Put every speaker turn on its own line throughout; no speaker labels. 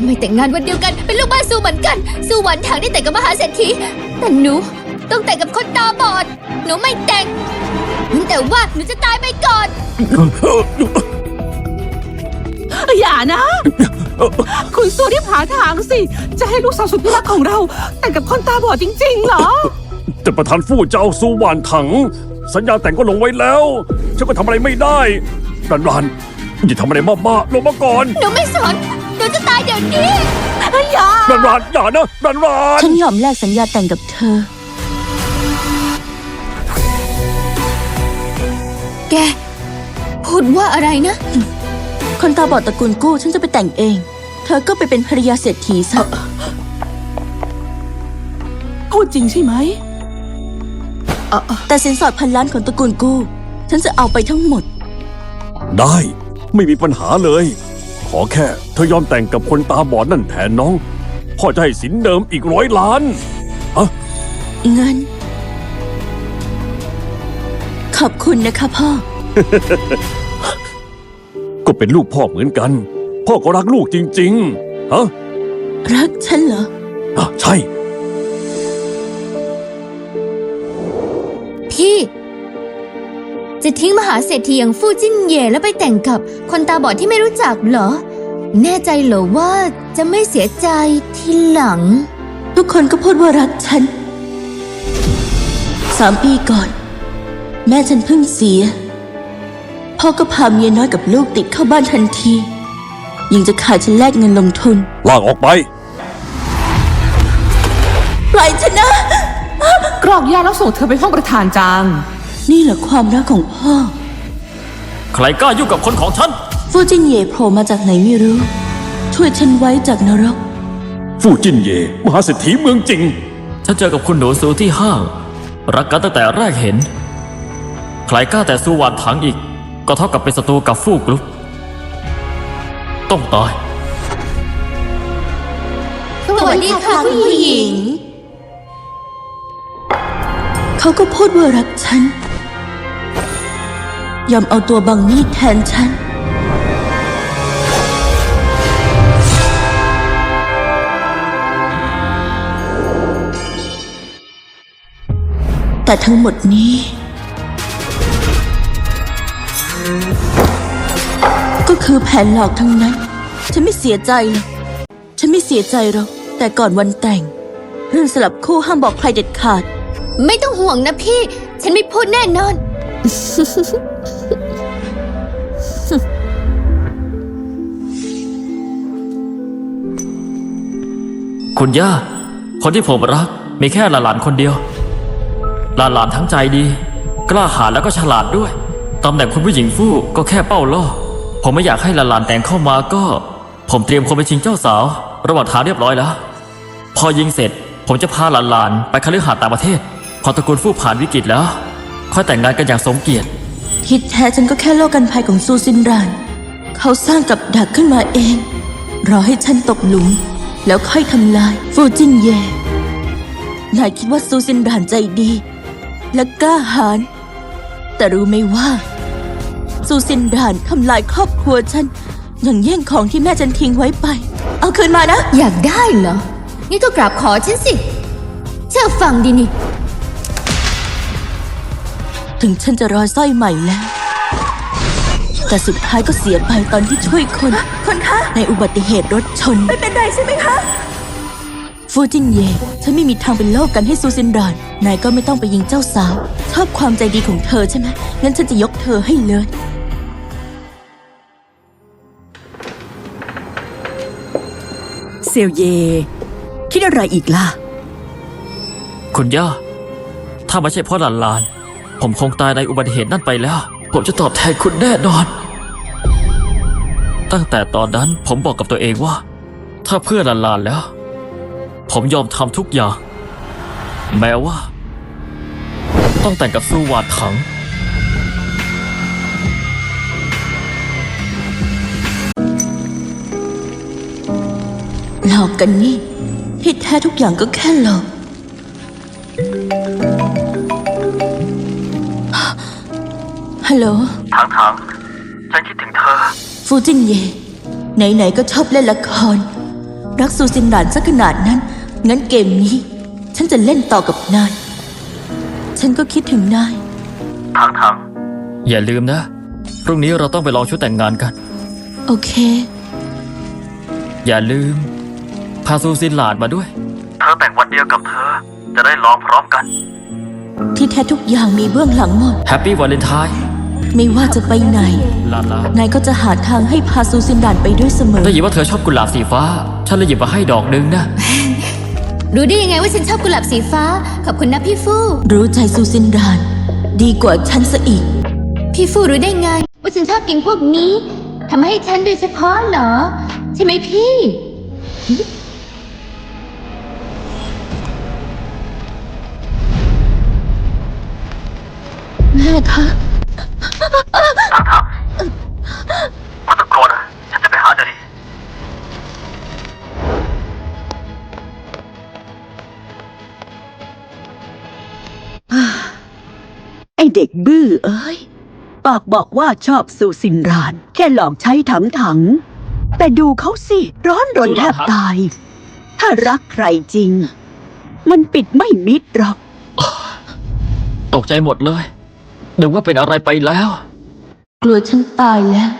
ทำไมแต่งงานวันเดียวกันเป็นลูกบ้านสู้เหมือนกัน สู้หวันถังได้แต่งกับมหาเศรษฐีแต่หนูต้องแต่งกับคนตาบอด หนูไม่แต่งแต่ว่าหนูจะตายไปก่อน
อย่านะ คุณสู้รีบหาทางสิ จะให้ลูกสาวสุดที่รักของเรา แต่งกับคนตาบอดจริงๆเหรอ
แต่ประธานฟู่เจ้าสู้หวานถัง สัญญาแต่งก็ลงไว้แล้ว ฉันก็ทำอะไรไม่ได้รันรันอย่าทำอะไรบ้าๆลงมาก่อน
หนูไม่สน หนูจะตายเดี๋ยวนี้
อย่า
รันรันอย่านะรันรัน
ฉันยอมแลกสัญญาแต่งกับเธอ
แก พูดว่าอะไรนะ
คนตาบอดตระกูลกู้ฉันจะไปแต่งเอง เธอก็ไปเป็นภรรยาเศรษฐีซะ
พูดจริงใช่ไหมเอ่อ
แต่สินสอดพันล้านของตระกูลกู้ ฉันจะเอาไปทั้งหมด
ได้ ไม่มีปัญหาเลย ขอแค่เธอยอมแต่งกับคนตาบอดนั่นแทนน้อง พ่อจะให้สินเดิมอีกร้อยล้าน
เงิน ขอบคุณนะคะพ่อ
ก็เป็นลูกพ่อเหมือนกัน พ่อก็รักลูกจริง ๆ ฮะ
รักฉันเหรอ
อะใช่
จะทิ้งมหาเศรษฐีอย่างฟู่จิ้นเย่แล้วไปแต่งกับคนตาบอดที่ไม่รู้จักเหรอ แน่ใจเหรอว่าจะไม่เสียใจทีหลัง
ทุกคนก็พูดว่ารักฉันสามปีก่อน แม่ฉันเพิ่งเสีย พ่อก็พาเมียน้อยกับลูกติดเข้าบ้านทันที ยังจะขาดฉันแลกเงินลงทุน
ลากออกไป
ปล่อยฉันนะ
กรอกยาแล้วส่งเธอไปห้องประธานจาง
นี่เหรอความรักของพ่อ
ใครกล้ายุ่งกับคนของฉัน
ฟูจินเย่โผล่มาจากไหนไม่รู้ ช่วยฉันไว้จากนรก
ฟู่จินเย่มหาเศรษฐีเมืองจริง
ฉันเจอกับคุณหนูซูที่ห้างรักกันตั้งแต่แรกเห็น ใครกล้าแต่สู้หวานถังอีก ก็เท่ากับเป็นศัตรูกับฟู่กรุ๊ปต้องตาย
สวัสดีค่ะคุณผู้หญิง
เขาก็พูดว่ารักฉัน ยอมเอาตัวบังมีดแทนฉัน แต่ทั้งหมดนี้ ก็คือแผนหลอกทั้งนั้น ฉันไม่เสียใจหรอกฉันไม่เสียใจหรอกแต่ก่อนวันแต่ง เรื่องสลับคู่ห้ามบอกใครเด็ดขาด
ไม่ต้องห่วงนะพี่ ฉันไม่พูดแน่นอน
คุณย่า คนที่ผมรักมีแค่หลานๆคนเดียว หลานๆทั้งใจดี กล้าหาญแล้วก็ฉลาดด้วยตำแหน่งคุณผู้หญิงฟู่ก็แค่เป้าล่อ ผมไม่อยากให้หลานๆแต่งเข้ามาก็ ผมเตรียมคนไปชิงเจ้าสาว ระหว่างทางเรียบร้อยแล้ว พอยิงเสร็จ ผมจะพาหลานๆไปคฤหาสน์ต่างประเทศ พอตระกูลฟู่ผ่านวิกฤตแล้ว ค่อยแต่งงานกันอย่างสมเกียรติ
ที่แท้ฉันก็แค่โลกกันภัยของซูซินราน เขาสร้างกับดักขึ้นมาเอง รอให้ฉันตกหลุม แล้วค่อยทำลายฟูจินเย่นายคิดว่าซูซินรานใจดี และกล้าหาญแต่รู้ไหมว่า ซูซินรานทำลายครอบครัวฉันอย่างแย่งของที่แม่ฉันทิ้งไว้ไป เอาคืนมานะ
อยากได้เหรอนี่ก็กราบขอฉันสิ เชื่อฟังดีนี่
ถึงฉันจะรอสร้อยใหม่แล้ว แต่สุดท้ายก็เสียไปตอนที่ช่วยคน คนคะ ในอุบัติเหตุรถชน ไม่เป็นไรใช่ไหมคะ ฟูจินเย่ฉันไม่มีทางเป็นโลกกันให้ซูซินรานนายก็ไม่ต้องไปยิงเจ้าสาว ชอบความใจดีของเธอใช่ไหมงั้นฉันจะยกเธอให้เลย
เซลเยคิดอะไรอีกล่ะ
คุณย่า ถ้าไม่ใช่เพราะหลานๆผมคงตายในอุบัติเหตุนั่นไปแล้ว ผมจะตอบแทนคุณแน่นอน ตั้งแต่ตอนนั้นผมบอกกับตัวเองว่า ถ้าเพื่อหลานๆแล้ว ผมยอมทำทุกอย่าง แม้ว่า ต้องแต่งกับซูวาดถัง
หลอกกันนี่ ที่แท้ทุกอย่างก็แค่หลอกฮัลโหล
ถังถังฉันคิดถึงเธอ
ฟูจินเย่ไหนๆก็ชอบเล่นละคร รักซูซินหลานซะขนาดนั้น งั้นเกมนี้ ฉันจะเล่นต่อกับนาย ฉันก็คิดถึงนาย
อย่าลืมนะ พรุ่งนี้เราต้องไปลองชุดแต่งงานกัน
โอเค
อย่าลืม พาซูซินหลานมาด้วย เธอแต่งวันเดียวกับเธอ จะได้ลองพร้อมกัน
ที่แท้ทุกอย่างมีเบื้องหลังหมด
แฮปปี้วาเลนไทน์
ไม่ว่าจะไปไหน
ลาลานา
ยก็จะหาทางให้พาซูซินหลานไปด้วยเสมอ
ได้ยินว่าเธอชอบกุหลาบสีฟ้า ฉันเลยหยิบมาให้ดอกหนึงนะ
รู้ได้ยังไงว่าฉันชอบกุหลาบสีฟ้า ขอบคุณนะพี่ฟู่
รู้ใจซูซินหลานดีกว่าฉันซะอีก
พี่ฟูรู้ได้ไง ว่าฉันชอบกินพวกนี้ทำให้ฉันโดยเฉพาะเหรอ ใช่ไหมพี่ แม่คะ
ไม่ต้องกลัวนะฉันจะไปหาเธอดี
ไอเด็กบื้อเอ้ย ปากบอกว่าชอบสูสินราน แค่หลอกใช้ถังถัง แต่ดูเขาสิ ร้อนรนแทบตาย ถ้ารักใครจริง มันปิดไม่มิดหรอก
ตกใจหมดเลย นึกว่าเป็นอะไรไปแล้ว
กลัวฉันตายแล้ว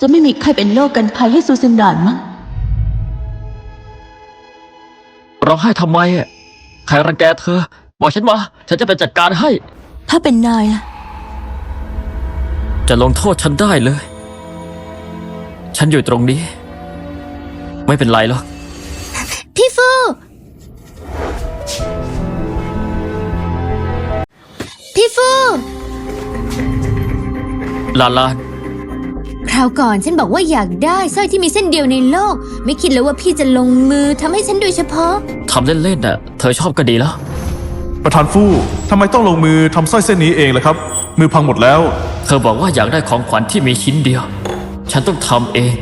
จะไม่มีใครเป็นโลกกันภัยให้ซูซินหลานมั้ง
ร้องไห้ทำไมอะใครรังแกเธอ บอกฉันมา ฉันจะไปจัดการให้
ถ้าเป็นนายล่ะ
จะลงโทษฉันได้เลย ฉันอยู่ตรงนี้ ไม่เป็นไรหรอก
พี่ฟู พี่ฟู
ลาลาน
คราวก่อนฉันบอกว่าอยากได้สร้อยที่มีเส้นเดียวในโลก ไม่คิดเลยว่าพี่จะลงมือทำให้ฉันโดยเฉพาะ
ทำเล่นๆน่ะ เธอชอบก็ดีแล้ว
ประธานฟู่ทำไมต้องลงมือทำสร้อยเส้นนี้เองล่ะครับ มือพังหมดแล้ว
เธอบอกว่าอยากได้ของขวัญที่มีชิ้นเดียว ฉันต้องทำเอง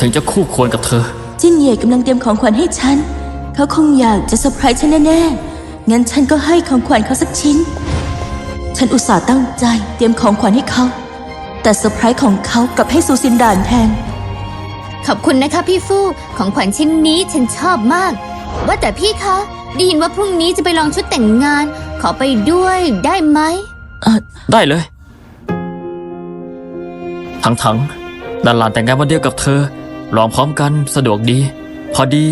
ถึงจะคู่ควรกับเธอ
จินเย่กำลังเตรียมของขวัญให้ฉัน เขาคงอยากจะเซอร์ไพรส์ฉันแน่ๆ งั้นฉันก็ให้ของขวัญเขาสักชิ้น ฉันอุตส่าห์ตั้งใจเตรียมของขวัญให้เขา แต่เซอร์ไพรส์ของเขากลับให้ซูซินดานแทน
ขอบคุณนะคะพี่ฟูของขวัญชิ้นนี้ฉันชอบมาก ว่าแต่พี่คะ ได้ยินว่าพรุ่งนี้จะไปลองชุดแต่งงาน ขอไปด้วยได้ไหม
เออ
ได้เลย ทั้งๆดานหลานแต่งงานวันเดียวกับเธอ ลองพร้อมกันสะดวกดี พอดี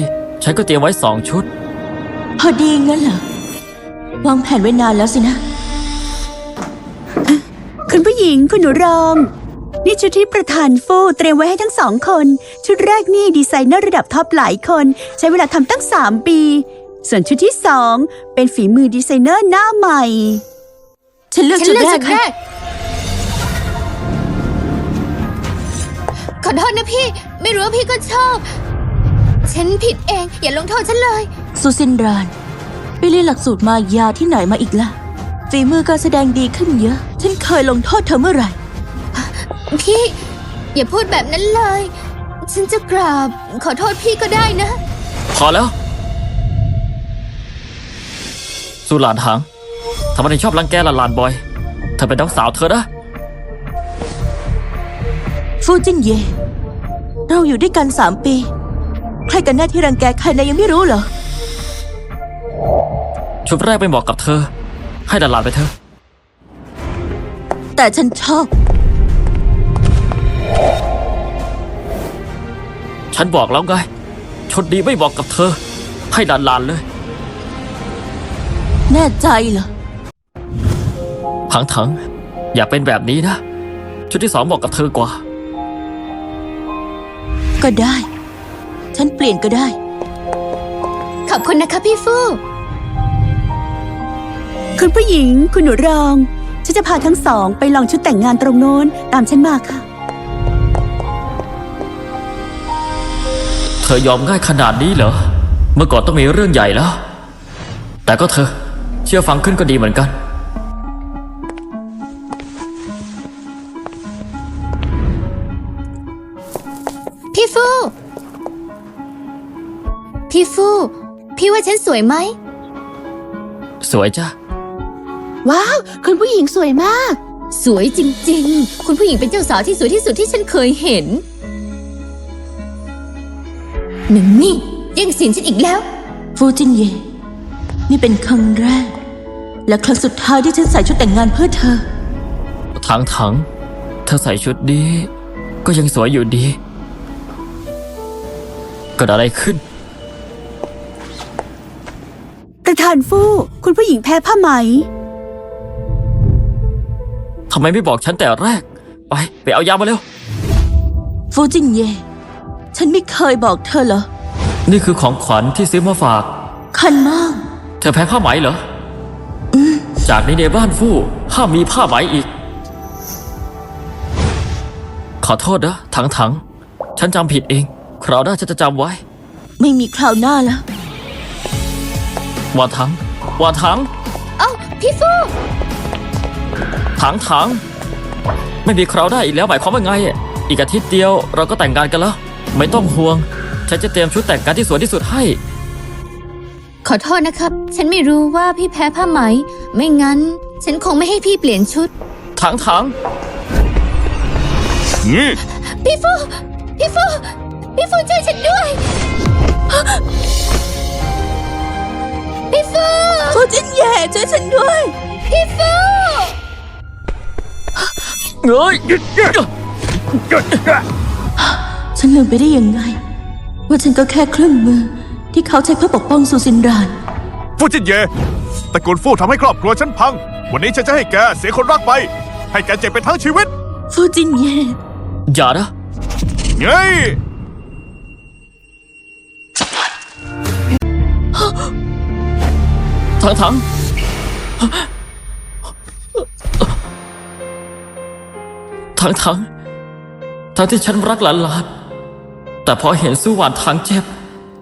ฉันก็เตรียมไว้สองชุด
พอดีงั้นเหรอ วางแผนไว้นานแล้วสินะ
คุณผู้หญิงคุณหนูรอง นี่ชุดที่ประธานฟู่เตรียมไว้ให้ทั้งสองคน ชุดแรกนี่ดีไซเนอร์ระดับท็อปหลายคน ใช้เวลาทำตั้ง3ปี ส่วนชุดที่สองเป็นฝีมือดีไซเนอร์หน้าใหม่
ฉันเลือก
ฉัน
ชุด
เลือก
แร
ชุ
ก
ดแร
ค่ะ
กขอโทษนะพี่ ไม่รู้ว่าพี่ก็ชอบ ฉันผิดเอง อย่าลงโทษฉันเลย
ซูซินดานไปเรียนหลักสูตรมายาที่ไหนมาอีกล่ะ ฝีมือการแสดงดีขึ้นเยอะ ฉันเคยลงโทษเธอเมื่อไหร่
พี่ อย่าพูดแบบนั้นเลย ฉันจะกราบขอโทษพี่ก็ได้นะ
พอแล้ว สุหลานหางทำไมถึงชอบรังแกหลานๆบ่อย เธอเป็นน้องสาวเธอนะ
ฟูจินเย่เราอยู่ด้วยกันสามปี ใครกันแน่ที่รังแกใครนายยังไม่รู้เหรอ
ชุดแรกไม่เหมาะกับเธอ ให้หลานๆไปเถอะ
แต่ฉันชอบ
ฉันบอกแล้วไงชุดดีไม่เหมาะกับเธอ ให้หลานๆเลย
แน่ใจเหรอ
ถังถังๆอย่าเป็นแบบนี้นะ ชุดที่สองเหมาะกับเธอกว่า
ก็ได้ ฉันเปลี่ยนก็ได้
ขอบคุณนะคะพี่ฟู
คุณผู้หญิง คุณหนูรอง ฉันจะพาทั้งสองไปลองชุดแต่งงานตรงโน้น ตามฉันมาค่ะ
เธอยอมง่ายขนาดนี้เหรอ เมื่อก่อนต้องมีเรื่องใหญ่แล้ว แต่ก็เธอ เชื่อฟังขึ้นก็ดีเหมือนกัน
พี่ฟู พี่ฟู พี่ว่าฉันสวยไหม
สวยจ้ะ
ว้าว คุณผู้หญิงสวยมาก
สวยจริง ๆ คุณผู้หญิงเป็นเจ้าสาวที่สวยที่สุดที่ฉันเคยเห็น หนึ่งนี่แย่งสินฉันอีกแล้ว
ฟูจินเย่นี่เป็นครั้งแรก และครั้งสุดท้ายที่ฉันใส่ชุดแต่งงานเพื่อเธอ
ถังถังเธอใส่ชุดนี้ ก็ยังสวยอยู่ดี เกิดอะไรขึ้น
ประธานฟู่คุณผู้หญิงแพ้ผ้าไหม
ทำไมไม่บอกฉันแต่แรก ไป ไปเอายามาเร็ว
ฟูจินเย่ ฉันไม่เคยบอกเธอเหรอ
นี่คือของขวัญที่ซื้อมาฝาก
คันมาก
เธอแพ้ผ้าไหมเหรออจากนี้ในบ้านฟู่ห้ามมีผ้าไหมอีก ขอโทษนะถังถังฉันจำผิดเอง คราวหน้าฉันจะจำไว้
ไม่มีคราวหน้าแล้ว
วาถังวาถัง
เอ้าพี่ฟู
ถังถังไม่มีคราวหน้าอีกแล้วหมายความว่าไง อีกอาทิตย์เดียวเราก็แต่งงานกันแล้ว ไม่ต้องห่วง ฉันจะเตรียมชุดแต่งงานที่สวยที่สุดให้
ขอโทษนะครับ ฉันไม่รู้ว่าพี่แพ้ผ้าไหม ไม่งั้น ฉันคงไม่ให้พี่เปลี่ยนชุด
ถังถัง
นี่
พี่ฟูพี่ฟูพี่ฟูช่วยฉันด้วย พี่ฟู
ฟูจินเย่ช่วยฉันด้วย
พี่ฟู
เอ้ย
ฉันลืมไปได้ยังไง ว่าฉันก็แค่เครื่องมือ ที่เขาใช้เพื่อปกป้องซูซินราน
ฟูจินเย่ตระกูลฟู่ทำให้ครอบครัวฉันพัง วันนี้ฉันจะให้แกเสียคนรักไป ให้แกเจ็บเป็นทั้งชีวิต
ฟูจินเย่
อย่านะ
เง้ย
ถังถัง ถังถังทั้งที่ฉันรักหลานหลานๆแต่พอเห็นสู้หวานทางเจ็บ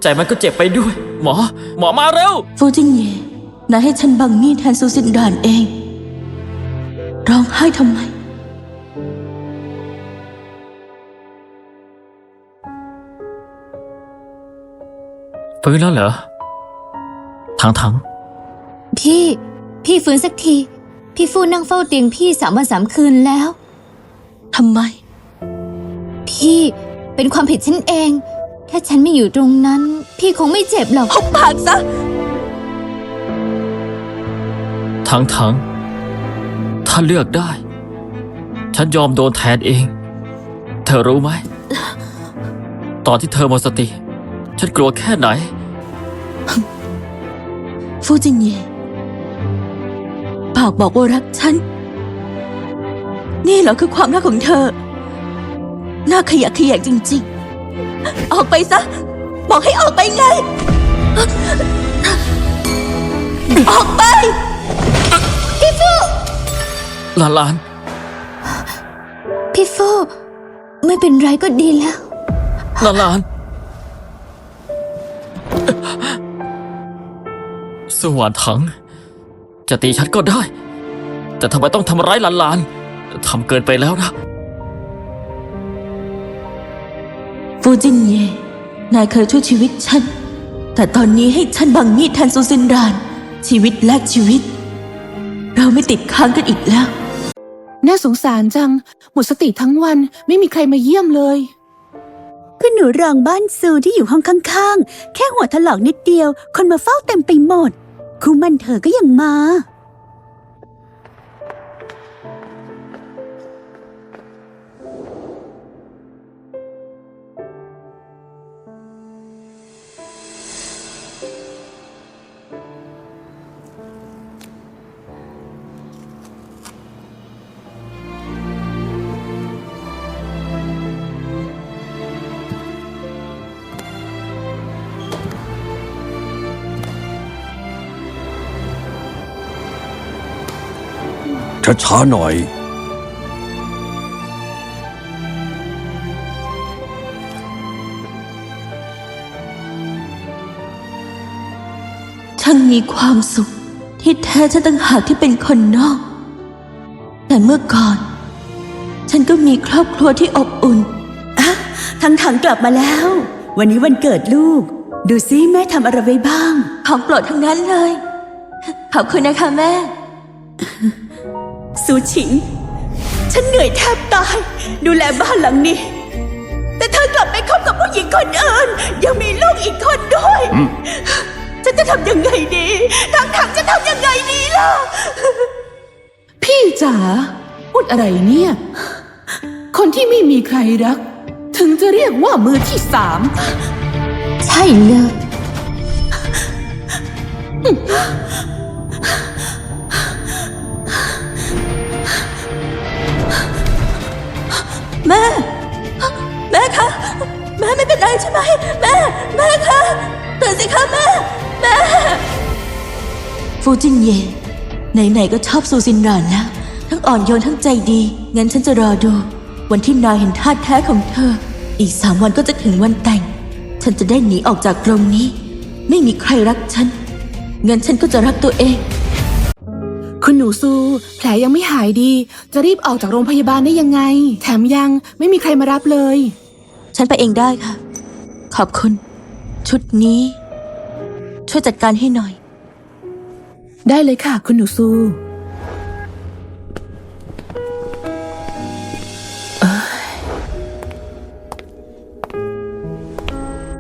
ใจมันก็เจ็บไปด้วย หมอ หมอมาเร็ว
ฟูจินเย่นายให้ฉันบังมีดแทนซูซินรานเอง ร้องไห้ทำไม
ฟื้นแล้วเหรอถังถัง
พี่ พี่ฟื้นสักที พี่ฟูนั่งเฝ้าเตียงพี่สามวันสามคืนแล้ว
ทำไม
พี่เป็นความผิดฉันเอง ถ้าฉันไม่อยู่ตรงนั้น พี่คงไม่เจ็บหรอก
หุบปากซะ
ถังถังถ้าเลือกได้ ฉันยอมโดนแทนเอง เธอรู้ไหม ตอนที่เธอหมดสติ ฉันกลัวแค่ไหน
ฟูจินเย่ปากบอกว่ารักฉัน นี่เหรอคือความรักของเธอ น่าขยะแขยงจริง ๆ ออกไปซะ บอกให้ออกไปไง ออกไป
หลานหลาน
พี่ฟูไม่เป็นไรก็ดีแล้ว
หลานหลาน สวรรค์ถัง จะตีฉันก็ได้ แต่ทำไมต้องทำร้ายหลานหลาน ทำเกินไปแล้วนะ
ฟูจินเย่นายเคยช่วยชีวิตฉัน แต่ตอนนี้ให้ฉันบังมีดแทนซูซินราน ชีวิตแลกชีวิต เราไม่ติดค้างกันอีกแล้ว
น่าสงสารจัง หมดสติทั้งวันไม่มีใครมาเยี่ยมเลย
คุณหนูรองบ้านซูที่อยู่ห้องข้างๆ แค่หัวถลอกนิดเดียว คนมาเฝ้าเต็มไปหมด คู่มันเธอก็ยังมา
ช้าๆหน่อย
ฉันมีความสุขที่แท้ฉันต่างหากที่เป็นคนนอก แต่เมื่อก่อน ฉันก็มีครอบครัวที่อบอุ่น
ทั้งถังกลับมาแล้ว วันนี้วันเกิดลูก ดูซิแม่ทำอะไรไว้บ้าง
ของโปรดทั้งนั้นเลย ขอบคุณนะคะแม่
ซูชิง ฉันเหนื่อยแทบตาย ดูแลบ้านหลังนี้ แต่เธอกลับไปคบกับผู้หญิงคนอื่น ยังมีลูกอีกคนด้วย ฉันจะทำยังไงดีทางถังจะทำยังไงดีล่ะ
พี่จ๋าพูดอะไรเนี่ย คนที่ไม่มีใครรัก ถึงจะเรียกว่ามือที่สาม
ใช่เลย
แม่ แม่คะแม่ไม่เป็นไรใช่ไหมแม่ แม่คะตื่นสิคะแม่ แม่ ฟูจินเย่ไหนๆก็ชอบซูซินรานแล้ว ทั้งอ่อนโยนทั้งใจดี งั้นฉันจะรอดู วันที่นายเห็นท่าแท้ของเธอ อีกสามวันก็จะถึงวันแต่ง ฉันจะได้หนีออกจากกรงนี้ ไม่มีใครรักฉันงั้นฉันก็จะรักตัวเอง
คุณหนูซู แผลยังไม่หายดี จะรีบออกจากโรงพยาบาลได้ยังไง แถมยังไม่มีใครมารับเลย
ฉันไปเองได้ค่ะ ขอบคุณ ชุดนี้ ช่วยจัดการให้หน่อย
ได้เลยค่ะ คุณหนูซู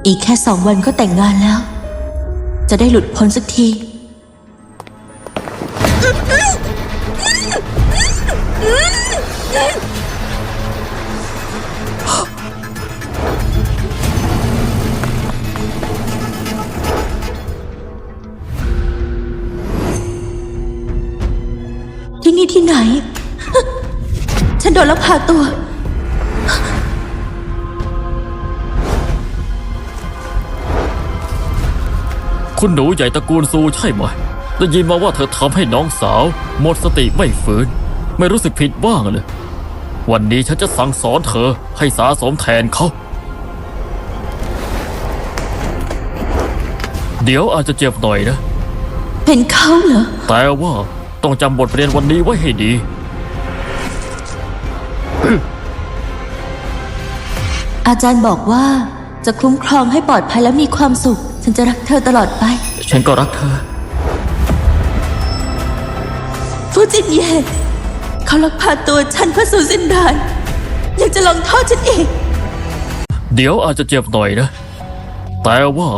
อีกแค่สองวันก็แต่งงานแล้ว จะได้หลุดพ้นสักทีที่าตัว
คุณหนูใหญ่ตระกูลซูใช่ไหมได้ยินมาว่าเธอทำให้น้องสาว หมดสติไม่ฟื้น ไม่รู้สึกผิดบ้างเลย วันนี้ฉันจะสั่งสอนเธอให้สาสมแทนเขา เดี๋ยวอาจจะเจ็บหน่อยนะ
เป็นเขาเหรอ
แต่ว่าต้องจำบทเรียนวันนี้ไว้ให้ดี
อาจารย์บอกว่าจะคุ้มครองให้ปลอดภัยและมีความสุข ฉันจะรักเธอตลอดไป
ฉันก็รักเธอ
ฟูจินเย่เขาลักพาตัวฉันเพื่อสู่สินดานยังจะลงโทษฉันอีก
เดี๋ยวอาจจะเจ็บหน่อยนะ แต่ว่า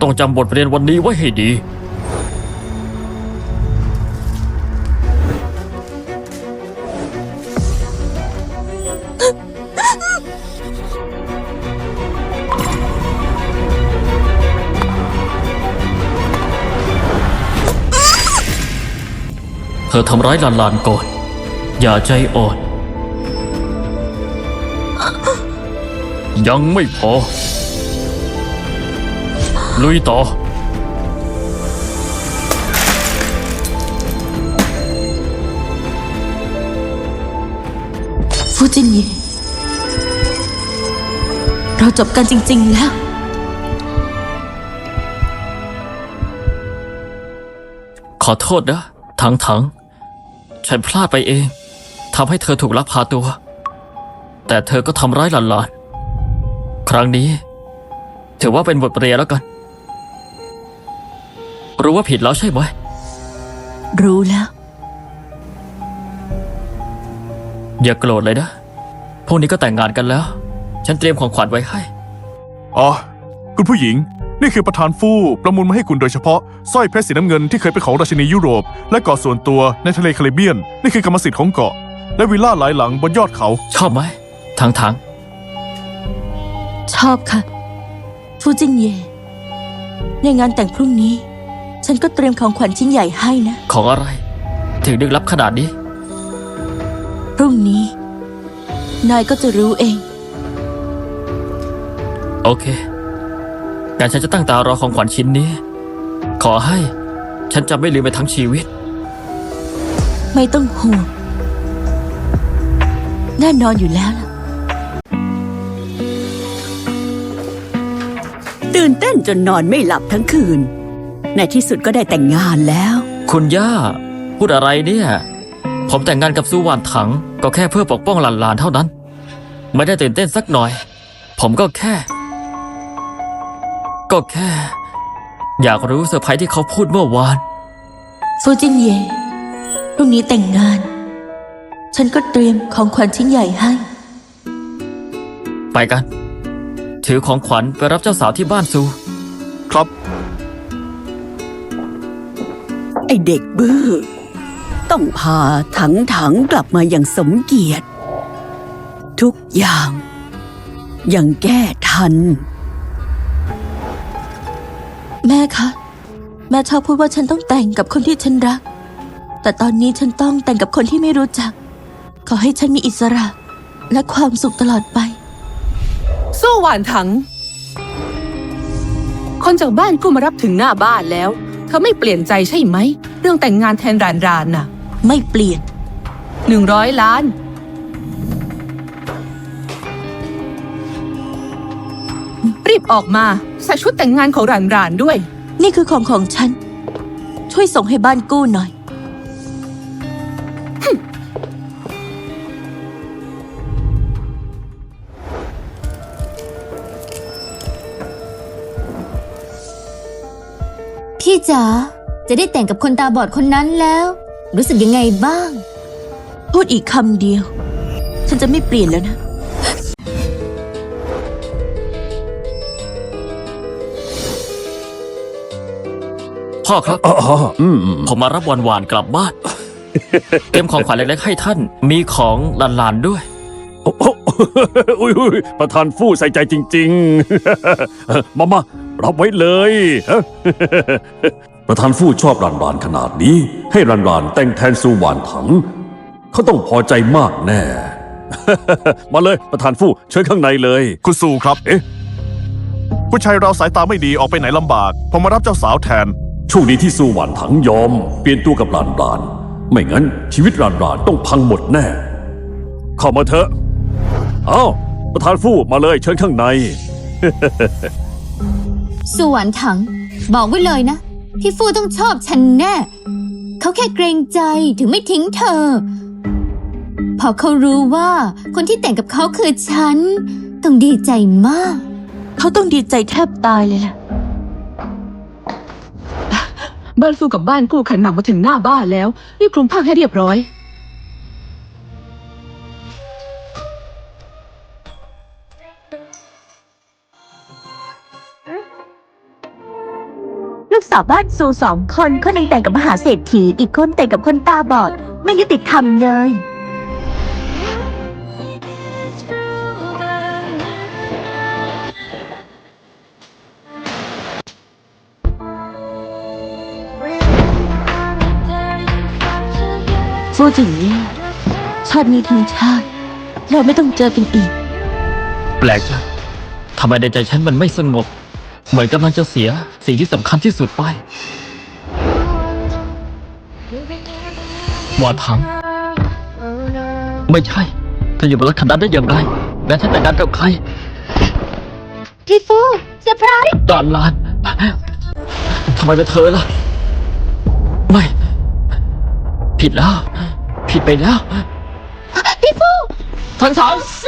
ต้องจำบทเรียนวันนี้ไว้ให้ดี ธอทำร้ายหลานๆก่อน อย่าใจอ่อน ยังไม่พอ ลุยต่อ
ฟูจินเย่เราจบกันจริง ๆ แล้ว
ขอโทษนะถังถังๆ ฉันพลาดไปเองทำให้เธอถูกลักพาตัว แต่เธอก็ทำร้ายหลานๆ ครั้งนี้ ถือว่าเป็นบทเรียนแล้วกัน รู้ว่าผิดแล้วใช่ไหม
รู้แล้ว
อย่าโกรธเลยนะ พวกนี้ก็แต่งงานกันแล้ว ฉันเตรียมของขวัญไว้ให้
อ๋อ คุณผู้หญิง นี่คือประธานฟู่ประมูลมาให้คุณโดยเฉพาะสร้อยเพชรสีน้ำเงินที่เคยเป็นของราชินียุโรป และเกาะส่วนตัวในทะเลแคริบเบียน นี่คือกรรมสิทธิ์ของเกาะ และวิลล่าหลายหลังบนยอดเขา
ชอบไหมถังถัง
ชอบค่ะ ฟูจินเย่ในงานแต่งพรุ่งนี้ ฉันก็เตรียมของขวัญชิ้นใหญ่ให้นะ
ๆของอะไร ถึงดึกลับขนาดนี้
พรุ่งนี้ นายก็จะรู้เอง
โอเค งั้นฉันจะตั้งตารอของขวัญชิ้นนี้ ขอให้ฉันจะไม่ลืมไปทั้งชีวิต
ไม่ต้องห่วงแน่นอนอยู่แล้วล่ะ
ตื่นเต้นจนนอนไม่หลับทั้งคืน ในที่สุดก็ได้แต่งงานแล้ว
คุณย่า พูดอะไรเนี่ย ผมแต่งงานกับซูหวานถัง ก็แค่เพื่อปกป้องหลานๆเท่านั้น ไม่ได้ตื่นเต้นสักหน่อย ผมก็แค่ ก็แค่ อยากรู้เซอร์ไพรส์ที่เขาพูดเมื่อวาน
ฟูจินเย่พรุ่งนี้แต่งงาน ฉันก็เตรียมของขวัญชิ้นใหญ่ให้
ไปกัน ถือของขวัญไปรับเจ้าสาวที่บ้านซู
ครับ
ไอเด็กบื้อ ต้องพาถังถังๆกลับมาอย่างสมเกียรติ ทุกอย่าง ยังแก้ทัน
แม่คะ แม่ชอบพูดว่าฉันต้องแต่งกับคนที่ฉันรัก แต่ตอนนี้ฉันต้องแต่งกับคนที่ไม่รู้จัก ขอให้ฉันมีอิสระ และความสุขตลอดไป
สู้หวานถัง คนจากบ้านกูมารับถึงหน้าบ้านแล้ว เธอไม่เปลี่ยนใจใช่ไหม เรื่องแต่งงานแทนรานรานน่ะ
ไม่เปลี่ยน
หนึ่งร้อยล้าน รีบออกมา ใส่ชุดแต่งงานของรานรานด้วย
นี่คือของของฉัน ช่วยส่งให้บ้านกู้หน่อย
พี่จ๋าจะได้แต่งกับคนตาบอดคนนั้นแล้ว รู้สึกยังไงบ้าง
พูดอีกคำเดียว ฉันจะไม่เปลี่ยนแล้วนะ
พ่อครับ
อ๋ออืมอืม
ผมมารับวันวานกลับบ้าน เตรียมของขวัญเล็กๆให้ท่าน มีของหลานๆด้วย
โอ้โหอุ้ยอุ้ยประธานฟู่ใส่ใจจริง ๆ มามารับไว้เลยฮะประธานฟู่ชอบรันรานขนาดนี้ ให้รันรานแต่งแทนซูหวานถัง เขาต้องพอใจมากแน่ มาเลยประธานฟู่เชิญข้างในเลย
คุณซูครับ
เอ๊ะ
ผู้ชายเราสายตาไม่ดีออกไปไหนลำบาก ผมมารับเจ้าสาวแทน
ช่วงนี้ที่ซูหวานถังยอม เปลี่ยนตัวกับรานราน ไม่งั้นชีวิตรานรานต้องพังหมดแน่ เข้ามาเถอะ เอ้า ประธานฟู่มาเลยเชิญข้างใน
ส่วนถัง บอกไว้เลยนะ พี่ฟูต้องชอบฉันแน่ เขาแค่เกรงใจถึงไม่ทิ้งเธอ พอเขารู้ว่าคนที่แต่งกับเขาคือฉัน ต้องดีใจมาก
เขาต้องดีใจแทบตายเลยล่ะ
บ้านฟูกับบ้านกู้ขันหมากมาถึงหน้าบ้านแล้วรีบคลุมผ้าให้เรียบร้อย
ลูกสาวบ้านซูสองคนคนหนึ่งแต่งกับมหาเศรษฐีอีกคนแต่งกับคนตาบอด ไม่ยุติธรรมเลย
ฟูจิงเย่ชาตินี้ทั้งชาติ เราไม่ต้องเจอกันอีก
แปลกจังทำไมในใจฉันมันไม่สงบ เหมือนกำลังจะเสียสิ่งที่สำคัญที่สุดไปหวานถัง ไม่ใช่ เธออยู่บนรถคันนั้นได้อย่างไร แม้ฉันแต่งงานกับใคร
พี่ฟูเซอร์ไพรส์
ดานลานทำไมเป็นเธอล่ะ ไม่ ผิดแล้ว ผิดไปแล้ว
พี่ฟู
ทั้งสอง
เซ